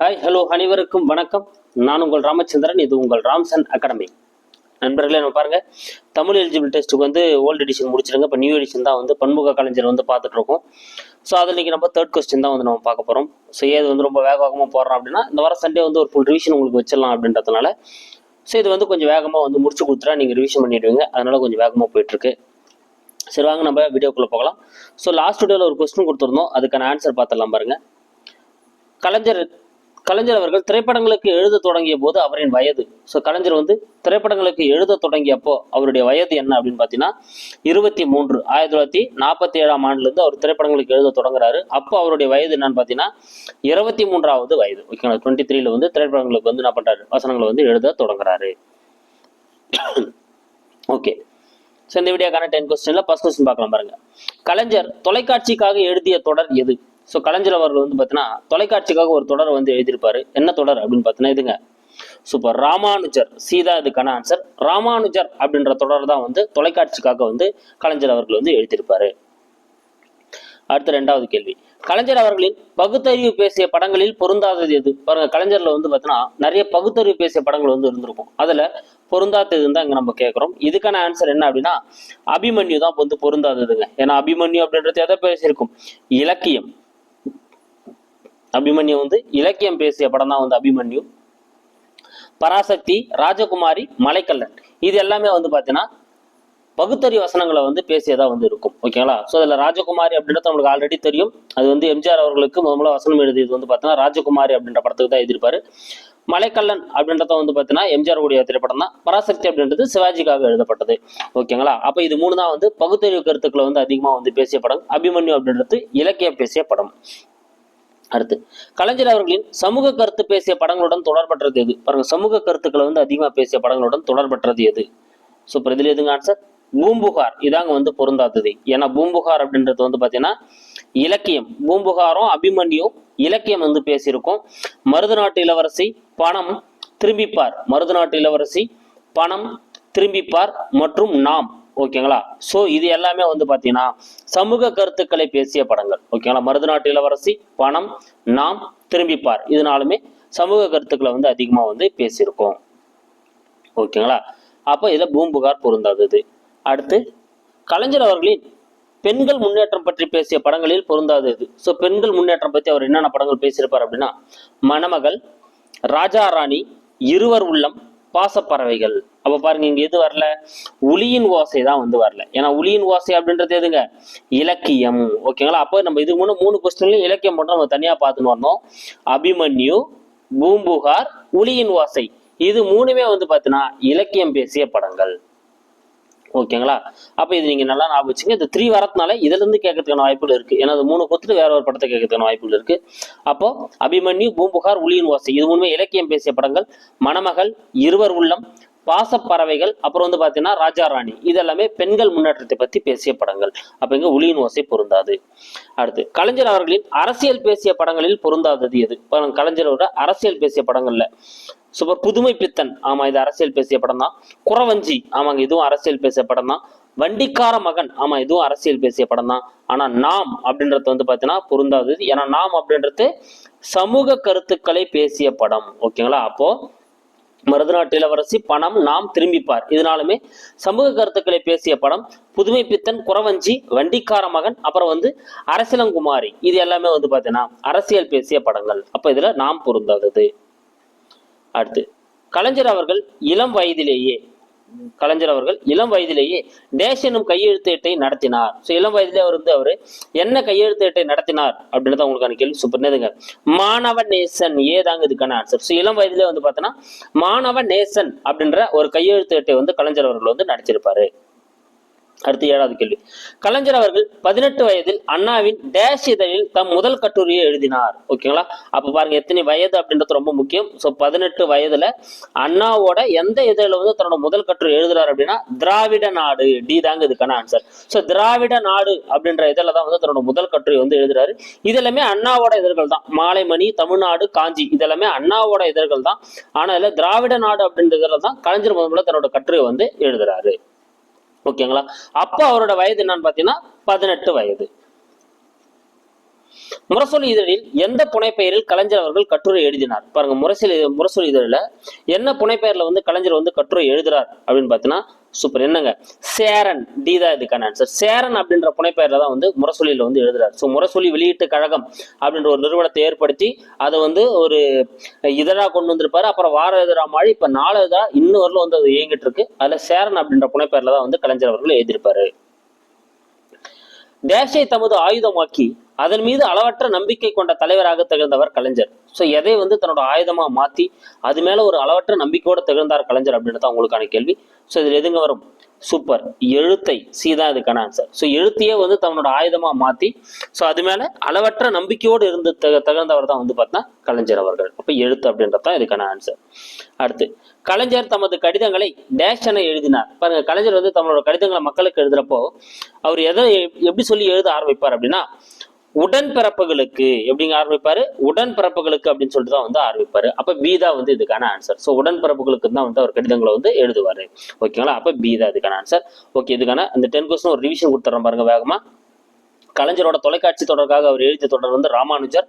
Hi hello அனைவருக்கும் வணக்கம். நான் உங்கள் ராமச்சந்திரன் இது உங்கள் ராம்சன் அகாடமி. நண்பர்களே நம்ம பாருங்க. தமிழ் எலிஜிபிள் டெஸ்ட்டுக்கு வந்து ஓல்டு எடிஷன் முடிச்சிருங்க. இப்போ நியூ எடிஷன் தான் வந்து பன்முக கலைஞர் வந்து பார்த்துட்டு இருக்கோம் ஸோ அதில் இன்றைக்கி நம்ம தேர்ட் கொஸ்டின் தான் வந்து நம்ம பார்க்க போகிறோம் ஸோ ஏது வந்து ரொம்ப வேக வேகமாக போடுறோம் அப்படின்னா இந்த வாரம் சண்டே வந்து ஒரு ஃபுல் ரிவிஷன் உங்களுக்கு வச்சிடலாம் அப்படின்றதுனால. ஸோ இது வந்து கொஞ்சம் வேகமாக வந்து முடிச்சு கொடுத்துட்டா நீங்கள் ரிவிஷன் பண்ணிடுவீங்க. அதனால கொஞ்சம் வேகமாக போயிட்டுருக்கு. சரி வாங்க நம்ம வீடியோக்குள்ளே போகலாம். ஸோ லாஸ்ட் வீடியோவில் ஒரு கொஸ்டின் கொடுத்துருந்தோம். அதுக்கான ஆன்சர் பார்த்துடலாம் பாருங்கள் கலைஞர் கலைஞர் அவர்கள் திரைப்படங்களுக்கு எழுத தொடங்கிய போது அவரின் வயது. ஸோ கலைஞர் வந்து திரைப்படங்களுக்கு எழுத தொடங்கியப்போ அவருடைய வயது என்ன அப்படின்னு பார்த்தீங்கன்னா இருபத்தி மூன்று. ஆயிரத்தி தொள்ளாயிரத்தி நாற்பத்தி ஏழாம் ஆண்டுலேருந்து அவர் திரைப்படங்களுக்கு எழுத தொடங்குறாரு. அப்போ அவருடைய வயது என்னன்னு பார்த்தீங்கன்னா இருபத்தி மூன்றாவது வயது. ஓகேங்களா? டுவெண்ட்டி த்ரீல வந்து திரைப்படங்களுக்கு வந்து என்ன பண்ணுறாரு வசனங்களை வந்து எழுத தொடங்குறாரு. ஓகே ஸோ இந்த வீடியோக்கான டென் கொஸ்டின்ல ஃபர்ஸ்ட் கொஸ்டின் பார்க்கலாம் பாருங்க. கலைஞர் தொலைக்காட்சிக்காக எழுதிய தொடர் எது? ஸோ கலைஞர் அவர்கள் வந்து பார்த்தீங்கன்னா தொலைக்காட்சிக்காக ஒரு தொடர் வந்து எழுதியிருப்பாரு. என்ன தொடர் அப்படின்னு பார்த்தீங்கன்னா இதுங்க. சூப்பர் ராமானுஜர் சீதா இதுக்கான ஆன்சர் ராமானுஜர் அப்படின்ற தொடர் தான் வந்து தொலைக்காட்சிக்காக வந்து கலைஞர் அவர்கள் வந்து எழுதியிருப்பாரு. அடுத்த ரெண்டாவது கேள்வி. கலைஞர் அவர்களின் பகுத்தறிவு பேசிய படங்களில் பொருந்தாதது எது? பாருங்க கலைஞர்ல வந்து பார்த்தீங்கன்னா நிறைய பகுத்தறிவு பேசிய படங்கள் வந்து இருந்திருக்கும். அதுல பொருந்தாததுன்னு தான் இங்க நம்ம கேட்குறோம் இதுக்கான ஆன்சர் என்ன அப்படின்னா அபிமன்யு தான் வந்து பொருந்தாததுங்க. ஏன்னா அபிமன்யு அப்படின்றது எதை பேசியிருக்கும்? இலக்கியம். அபிமன்யு வந்து இலக்கியம் பேசிய படம் தான் வந்து அபிமன்யு. பராசக்தி ராஜகுமாரி மலைக்கல்லன். இது எல்லாமே வந்து பார்த்தீங்கன்னா பகுத்தறிவு வசனங்களை வந்து பேசியதாக வந்து இருக்கும். ஓகேங்களா? ஸோ அதில் ராஜகுமாரி அப்படின்றது நம்மளுக்கு ஆல்ரெடி தெரியும். அது வந்து எம்ஜிஆர் அவர்களுக்கு முதல் முதல்ல வசனம் எழுதியது வந்து பார்த்தீங்கன்னா ராஜகுமாரி அப்படின்ற படத்துக்கு தான் எழுதியிருப்பாரு. மலைக்கல்லன் அப்படின்றத வந்து பார்த்தீங்கன்னா எம்ஜிஆர் உடைய திரைப்படம் தான் பராசக்தி அப்படின்றது சிவாஜிக்காக எழுதப்பட்டது. ஓகேங்களா? அப்போ இது மூணு தான் வந்து பகுத்தறிவு கருத்துக்களை வந்து அதிகமாக வந்து பேசிய படம். அபிமன்யு அப்படின்றது இலக்கியம் பேசிய படம். அடுத்து கலைஞர் அவர்களின் சமூக கருத்து பேசிய படங்களுடன் தொடர்பற்றது எது? பாருங்க சமூக கருத்துக்களை வந்து அதிகமாக பேசிய படங்களுடன் தொடர்பற்றது எது? ஸோ இப்போ இதில் எதுங்க ஆன்சர் பூம்புகார். இதாங்க வந்து பொருந்தாதது. ஏன்னா பூம்புகார் அப்படின்றது வந்து பார்த்தீங்கன்னா இலக்கியம். பூம்புகாரும் அபிமன்யும் இலக்கியம் வந்து பேசியிருக்கோம். மருது நாட்டு இளவரசி பணம் திரும்பிப்பார். மருது நாட்டு இளவரசி பணம் திரும்பிப்பார் மற்றும் நாம். ஓகேங்களா? ஸோ இது எல்லாமே வந்து பார்த்தீங்கன்னா சமூக கருத்துக்களை பேசிய படங்கள். ஓகேங்களா? மருதநாட்டு இளவரசி பணம் நாம் திரும்பிப்பார். இதனாலுமே சமூக கருத்துக்களை வந்து அதிகமாக வந்து பேசியிருக்கோம். ஓகேங்களா? அப்போ இதில் பூம்புகார் பொருந்தாதது. அடுத்து கலைஞர் அவர்களின் பெண்கள் முன்னேற்றம் பற்றி பேசிய படங்களில் பொருந்தாதது. ஸோ பெண்கள் முன்னேற்றம் பற்றி அவர் என்னென்ன படங்கள் பேசியிருப்பார் அப்படின்னா மணமகள் ராஜா ராணி இருவர் உள்ளம் பாசப்பறவைகள். அப்ப பாருங்க இங்க எது வரல? உளியின் ஓசை தான் வந்து வரல. ஏன்னா உளியின் ஓசை அப்படின்றது எதுங்க? இலக்கியம். ஓகேங்களா? அப்போ நம்ம இதுக்கு முன்னே மூணு கொஸ்டின்லயும் இலக்கியம் மட்டும் நம்ம தனியா பார்த்துன்னு வரணும். அபிமன்யு பூம்புகார் உளியின் ஓசை. இது மூணுமே வந்து பார்த்தீங்கன்னா இலக்கியம் பேசிய படங்கள். ஓகேங்களா? அப்போ இது நீங்க நல்லா ஞாபகம் வச்சுங்க. இந்த த்ரீ வரதுனால இதுல இருந்து கேட்கறதுக்கான வாய்ப்புகள் இருக்கு. ஏன்னா அது மூணு கொடுத்துட்டு வேற ஒரு படத்தை கேட்கறதுக்கான வாய்ப்புகள் இருக்கு. அப்போ அபிமன்யு பூம்புகார் உளியின் ஓசை. இது மூணுமே இலக்கியம் பேசிய படங்கள். மணமகள் இருவர் உள்ளம் பாசப்பறவைகள் அப்புறம் வந்து பார்த்தீங்கன்னா ராஜா ராணி. இது எல்லாமே பெண்கள் முன்னேற்றத்தை பற்றி பேசிய படங்கள். அப்போ இங்கே உளியின் ஓசை பொருந்தாது. அடுத்து கலைஞர் அவர்களின் அரசியல் பேசிய படங்களில் பொருந்தாதது எது? கலைஞரோட அரசியல் பேசிய படங்கள்ல. சூப்பர் புதுமை பித்தன். ஆமா இது அரசியல் பேசிய படம் தான். குறவஞ்சி. ஆமாங்க இதுவும் அரசியல் பேசிய படம் தான். வண்டிக்கார மகன். ஆமா இதுவும் அரசியல் பேசிய படம் தான். ஆனா நாம் அப்படின்றது வந்து பாத்தீங்கன்னா பொருந்தாதது. ஏன்னா நாம் அப்படின்றது சமூக கருத்துக்களை பேசிய படம். ஓகேங்களா? அப்போ மருதநாட்டு இளவரசி பணம் நாம் திரும்பிப்பார். இதனாலுமே சமூக கருத்துக்களை பேசிய படம் புதுமை பித்தன் குறவஞ்சி வண்டிக்கார மகன் அப்புறம் வந்து அரசியலங்குமாரி. இது எல்லாமே வந்து பார்த்தீங்கன்னா அரசியல் பேசிய படங்கள். அப்போ இதில் நாம் பொருந்தாதது. அடுத்து கலைஞர் அவர்கள் இளம் வயதிலேயே கலைஞர் அவர்கள் இளம் வயதிலேயே டேஷ் எனும் கையெழுத்து நடத்தினார். ஸோ இளம் வயதிலே அவர் வந்து அவர் என்ன கையெழுத்துட்டை நடத்தினார் அப்படின்றத உங்களுக்கான கேள்வி சூப்பர் என்னதுங்க மாணவ நேசன் ஏதாங்க இதுக்கான ஆன்சர் ஸோ இளம் வயதிலே வந்து பார்த்தோன்னா மாணவ நேசன் அப்படின்ற ஒரு கையெழுத்து ஏட்டை வந்து கலைஞர் அவர்கள் வந்து நடிச்சிருப்பாரு. அடுத்து ஏழாவது கேள்வி. கலைஞர் அவர்கள் பதினெட்டு வயதில் அண்ணாவின் டேஷ் இதழில் தம் முதல் கட்டுரையை எழுதினார். ஓகேங்களா? அப்ப பாருங்க எத்தனை வயது அப்படின்றது ரொம்ப முக்கியம். ஸோ பதினெட்டு வயதுல அண்ணாவோட எந்த இதழில் வந்து தன்னோட முதல் கட்டுரை எழுதுறாரு அப்படின்னா திராவிட நாடு. டி தாங்க இதுக்கான ஆன்சர் ஸோ திராவிட நாடு அப்படின்ற இதழில் தான் வந்து தன்னோட முதல் கட்டுரை வந்து எழுதுறாரு. இதெல்லாமே அண்ணாவோட இதழ்கள் தான். மாலைமணி தமிழ்நாடு காஞ்சி இதெல்லாமே அண்ணாவோட இதழ்கள் தான். ஆனால் இதில் திராவிட நாடு அப்படின்ற இதழில் தான் கலைஞர் முதல்ல தன்னோட கட்டுரை வந்து எழுதுறாரு. ஓகேங்களா அப்போ அவரோட வயது என்னன்னு பார்த்தீங்கன்னா பதினெட்டு வயது. முரசொலி இதழில் எந்த புனைப்பெயரில் கலைஞர் அவர்கள் கட்டுரை எழுதினார்? பாருங்க முரசொலி முரசொலி இதழில் என்ன புனைப்பெயர்ல வந்து கலைஞர் வந்து கட்டுரை எழுதுறார் அப்படின்னு பார்த்தீங்கன்னா சூப்பர் என்னங்க? சேரன். டி தான் இதுக்கான ஆன்சர் சேரன் அப்படின்ற புனைப்பெயர்ல தான் வந்து முரசொலியில் வந்து எழுதுறாரு. ஸோ முரசொலி வெளியீட்டு கழகம் அப்படின்ற ஒரு நிறுவனத்தை ஏற்படுத்தி அதை வந்து ஒரு இதழா கொண்டு வந்திருப்பாரு. அப்புறம் வார இதழா மாறி இப்போ நாலு இதழா இன்னும் வரலும் வந்து அது இயங்கிட்டு இருக்கு. அதுல சேரன் அப்படின்ற புனைப்பெயர்ல தான் வந்து கலைஞர் அவர்கள் எழுதியிருப்பாரு. டேஷை தமது ஆயுதமாக்கி அதன் மீது அளவற்ற நம்பிக்கை கொண்ட தலைவராக திகழ்ந்தவர் கலைஞர். ஸோ எதை வந்து தன்னோட ஆயுதமா மாத்தி அது மேல ஒரு அளவற்ற நம்பிக்கையோட திகழ்ந்தார் கலைஞர் அப்படின்றது உங்களுக்கான கேள்வி. ஸோ இதில் எதுங்க வரும்? சூப்பர் எழுத்தை சி தான் இதுக்கான ஆன்சர் ஸோ எழுத்தையே வந்து தன்னோட ஆயுதமாக மாற்றி ஸோ அது மேலே அளவற்ற நம்பிக்கையோடு இருந்து தக தகுந்தவர் தான் வந்து பார்த்தா கலைஞர் அவர்கள். அப்போ எழுத்து அப்படின்றது தான் இதுக்கான ஆன்சர் அடுத்து கலைஞர் தமது கடிதங்களை டேஷ் என எழுதினார். பாருங்க கலைஞர் வந்து தன்னோட கடிதங்களை மக்களுக்கு எழுதுறப்போ அவர் எதை எப்படி சொல்லி எழுத ஆரம்பிப்பார் அப்படின்னா உடன்பிறப்புகளுக்கு எப்படிங்க ஆரம்பிப்பாரு? உடன்பிறப்புகளுக்கு அப்படின்னு சொல்லிட்டு தான் வந்து ஆரம்பிப்பாரு. அப்ப பி தான் வந்து இதுக்கான ஆன்சர் ஸோ உடன்பிறப்புகளுக்கு தான் வந்து அவர் கடிதங்களை வந்து எழுதுவாரு. ஓகேங்களா அப்ப பி தான் இதுக்கான ஆன்சர் ஓகே இதுக்கான அந்த டென் கொஸ்டின் ஒரு ரிவிஷன் கொடுத்துறேன் பாருங்க வேகமா. கலைஞரோட தொலைக்காட்சி தொடர்காக அவர் எழுதிய தொடர் வந்து ராமானுஜர்.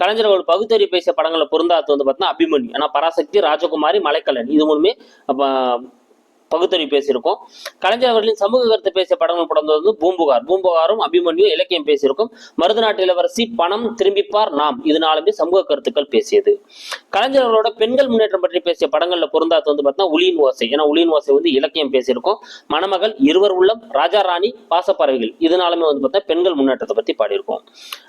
கலைஞர் ஒரு பகுத்தறி பேசிய படங்களை பொருந்தாத்து வந்து பார்த்தீங்கன்னா அபிமன்யு. ஏன்னா பராசக்தி ராஜகுமாரி மலைக்கல்லன் இது மூணுமே அப்ப பகுத்தறிவு பேசியிருக்கோம். கலைஞர் அவர்களின் சமூக கருத்து பேசிய படங்கள் படம் வந்து பூம்புகார். பூம்புகாரும் அபிமன்யு இலக்கியம் பேசியிருக்கும். மருதுநாட்டு இளவரசி பணம் திரும்பிப்பார் நாம். இதனாலுமே சமூக கருத்துக்கள் பேசியது. கலைஞர் அவர்களோட பெண்கள் முன்னேற்றம் பற்றி பேசிய படங்கள்ல பொருந்தாத்து வந்து பார்த்தீங்கன்னா உளியின் ஓசை. ஏன்னா உளியின் ஓசை வந்து இலக்கியம் பேசியிருக்கோம். மணமகள் இருவர் உள்ளம் ராஜா ராணி பாசப்பறவைகள். இதனாலுமே வந்து பார்த்தா பெண்கள் முன்னேற்றத்தை பத்தி பாடியிருக்கோம்.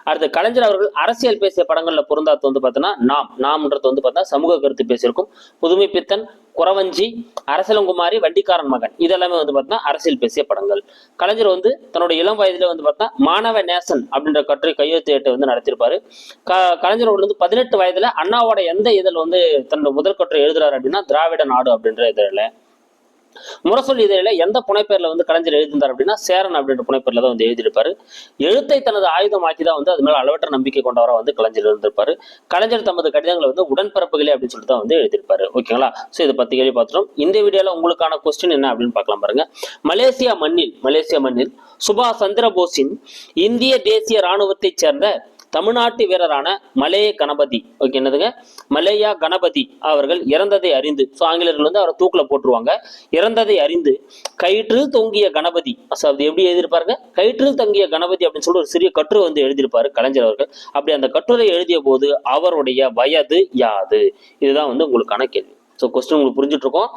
அடுத்து கலைஞர் அவர்கள் அரசியல் பேசிய படங்கள்ல பொருந்தாத்து வந்து பார்த்தீங்கன்னா நாம். நாம்ன்றது வந்து பார்த்தா சமூக கருத்து பேசியிருக்கும். புதுமை பித்தன் குறவஞ்சி அரசலங்குமாரி வண்டிக்காரன் மகன். இதெல்லாமே வந்து பார்த்தீங்கன்னா அரசியல் பேசிய படங்கள். கலைஞர் வந்து தன்னோட இளம் வயதுல வந்து பார்த்தீங்கன்னா மாணவ நேசன் அப்படின்ற கட்டுரை கையெழுத்து வந்து நடத்தியிருப்பாரு. க கலைஞர் வந்து பதினெட்டு வயதுல அண்ணாவோட எந்த இதழ் வந்து தன்னோட முதல் கட்டுரை எழுதுறாரு அப்படின்னா திராவிட நாடு அப்படின்ற இதழில் முரசொலி இதழில எந்த புனைப்பெயர்ல வந்து கலைஞர் எழுதியிருந்தார் அப்படின்னா சேரன் அப்படின்ற புனைப்பெயர்ல தான் வந்து எழுதியிருப்பாரு. எழுத்தை தனது ஆயுதமாக்கி தான் வந்து அது மேல அளவற்ற நம்பிக்கை கொண்டவரா வந்து கலைஞர் இருந்திருப்பாரு. கலைஞர் தமது கடிதங்களை வந்து உடன்பிறப்புகளே அப்படின்னு சொல்லிட்டு தான் வந்து எழுதியிருப்பாரு. ஓகேங்களா? ஸோ இதை பத்தி கேள்வி பார்த்துட்டோம். இந்த வீடியோல உங்களுக்கான கொஸ்டின் என்ன அப்படின்னு பார்க்கலாம் பாருங்க. மலேசியா மண்ணில் மலேசியா மண்ணில் சுபாஷ் சந்திரபோஸின் இந்திய தேசிய இராணுவத்தைச் சேர்ந்த தமிழ்நாட்டு வீரரான மலேய கணபதி. ஓகே என்னதுங்க? மலேயா கணபதி அவர்கள் இறந்ததை அறிந்து ஸோ ஆங்கிலேயர்கள் வந்து அவரை தூக்கில் போட்டுருவாங்க. இறந்ததை அறிந்து கயிற்று தொங்கிய கணபதி ஸோ அது எப்படி எழுதியிருப்பாருங்க? கயிற்றில் தங்கிய கணபதி அப்படின்னு சொல்லி ஒரு சிறிய கட்டுரை வந்து எழுதியிருப்பாரு கலைஞர் அவர்கள். அப்படி அந்த கட்டுரை எழுதிய போது அவருடைய வயது யாது? இதுதான் வந்து உங்களுக்கான கேள்வி. ஸோ கொஸ்டின் உங்களுக்கு புரிஞ்சுட்ருக்கோம்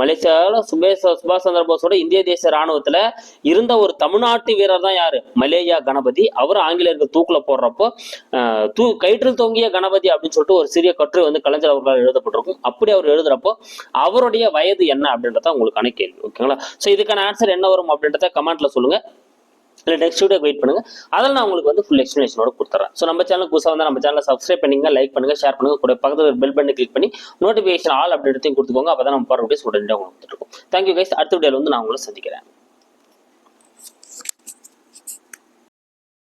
மலேசியாவில் சுபேஷ் சுபாஷ் சந்திர போஸோட இந்திய தேச ராணுவத்தில் இருந்த ஒரு தமிழ்நாட்டு வீரர் தான் யார்? மலேயா கணபதி. அவர் ஆங்கிலேயர்கள் தூக்கில் போடுறப்போ தூ கயிற்றில் தொங்கிய கணபதி அப்படின்னு சொல்லிட்டு ஒரு சிறிய கட்டுரை வந்து கலைஞர் அவர்களால் எழுதப்பட்டிருக்கும். அப்படி அவர் எழுதுறப்போ அவருடைய வயது என்ன அப்படின்றத உங்களுக்கான கேள்வி. ஓகேங்களா? ஸோ இதுக்கான ஆன்சர் என்ன வரும் அப்படின்றத கமெண்ட்ல சொல்லுங்க. இல்லை நெக்ஸ்ட் வீடியோ வெயிட் பண்ணுங்க. அதில் நான் உங்களுக்கு வந்து ஃபுல் எக்ஸ்ப்ளனேஷனோட கொடுத்துறேன். ஸோ நம்ம சேனல் புதுசாக வந்து நம்ம சேனலை சப்ஸ்கிரைப் பண்ணிங்க லைக் பண்ணுங்க ஷேர் பண்ணுங்க. கூட பக்கத்தில் பெல் பண்ணி கிளிக் பண்ணி நோட்டிஃபிகேஷன் ஆல் அப்டேட்டையும் கொடுத்துக்கோங்க. அப்போ தான் நம்ம போகிற வீடியோஸ் உடனே உங்களுக்கு கொடுத்துருக்கோம் தேங்க்யூ கைஸ் அடுத்த வீடியோவில் வந்து நான் உங்களை சந்திக்கிறேன்.